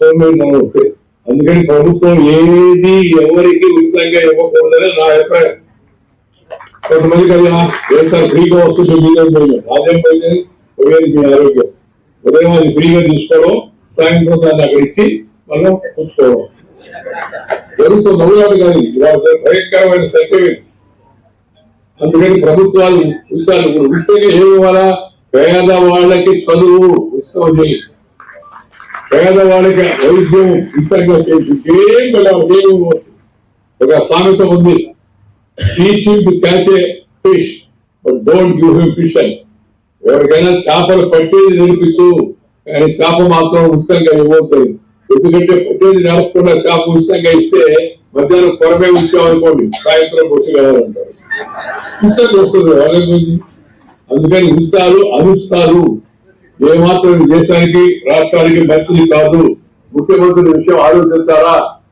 సోమేధనం వస్తాయి అందుకని ప్రభుత్వం ఏది ఎవరికి ఉచితంగా ఇవ్వకూడదని నా అభిప్రాయం. కొంతమందికి అది ఏం సార్ ఫ్రీగా వస్తుంది మీదే పోయింది అదేం పోయింది పోయేది మీ ఆరోగ్యం. ఉదయం అది ఫ్రీగా తీసుకోవడం సాయంత్రం దాన్ని అక్కడ ఇచ్చి మనం పుచ్చుకోవడం జరుగుతుంది అవునాడు కానీ ఇవాళ భయంకరమైన సత్యం అందుకని ప్రభుత్వాలు ఉచితాలు ఇప్పుడు ఉచితంగా ఏమి ఇవ్వాలా? పేద వాళ్ళకి చదువు ఉచితం చేయాలి పేదవాడికి వైద్యం ఇష్టంగా చేసి ఏం కదా ఏమి ఒక సామెత ఉంది. Teach to catch a fish but don't give him fish అని. ఎవరికైనా చేపలు పట్టేది నేర్పించు కానీ చేప మాత్రం ఉచితంగా ఇవ్వద్దు. ఎందుకంటే పట్టేది నడపకుండా చేప ఉచితంగా ఇస్తే మధ్యాహ్నం కొరమే ఉంచామనుకోండి సాయంత్రం వచ్చి కావాలంటారు ఉచితంగా వస్తుంది వాళ్ళ గురించి. అందుకని ఉచితాలు అనుచితాలు. ఏమాత్రం దేశానికి రాష్ట్రానికి మంచిది కాదు. ముఖ్యమంత్రి విషయం ఆలోచించాలా